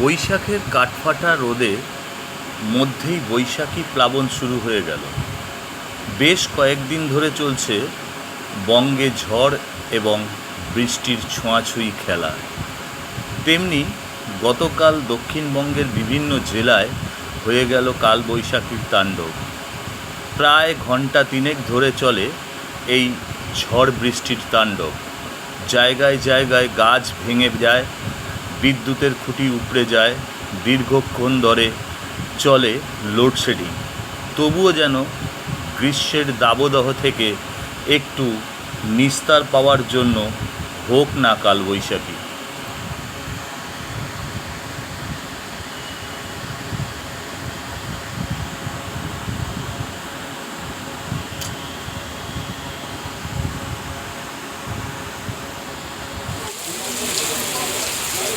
বৈশাখের কাঠফাটা রোদে মধ্যেই বৈশাখী প্লাবন শুরু হয়ে গেল। বেশ কয়েকদিন ধরে চলছে বঙ্গে ঝড় এবং বৃষ্টির ছোঁয়াছুঁয়ি খেলা। তেমনি গতকাল দক্ষিণবঙ্গের বিভিন্ন জেলায় হয়ে গেল কালবৈশাখীর তাণ্ডব। প্রায় ঘণ্টা তিনেক ধরে চলে এই ঝড় বৃষ্টির তাণ্ডব। জায়গায় জায়গায় গাছ ভেঙে যায় বিদ্যুতের খুঁটি উপড়ে যায়, দীর্ঘক্ষণ ধরে চলে লোডশেডিং। তবুও যেন গ্রীষ্মের দাবদাহ থেকে একটু নিস্তার পাওয়ার জন্য হোক না কালবৈশাখী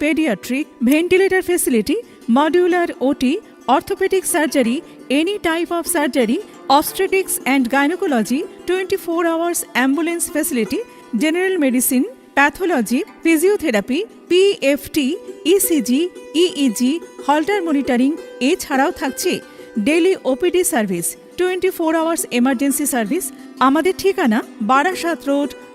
paediatric ventilator facility modular OT orthopaedic surgery any type of surgery obstetrics and gynaecology twenty four hours ambulance facility general medicine pathology physiotherapy PFT ECG EEG Holter monitoring এছাড়াও থাকছে। Daily OPD service twenty four hours emergency service আমাদের ঠিকানা Barasat road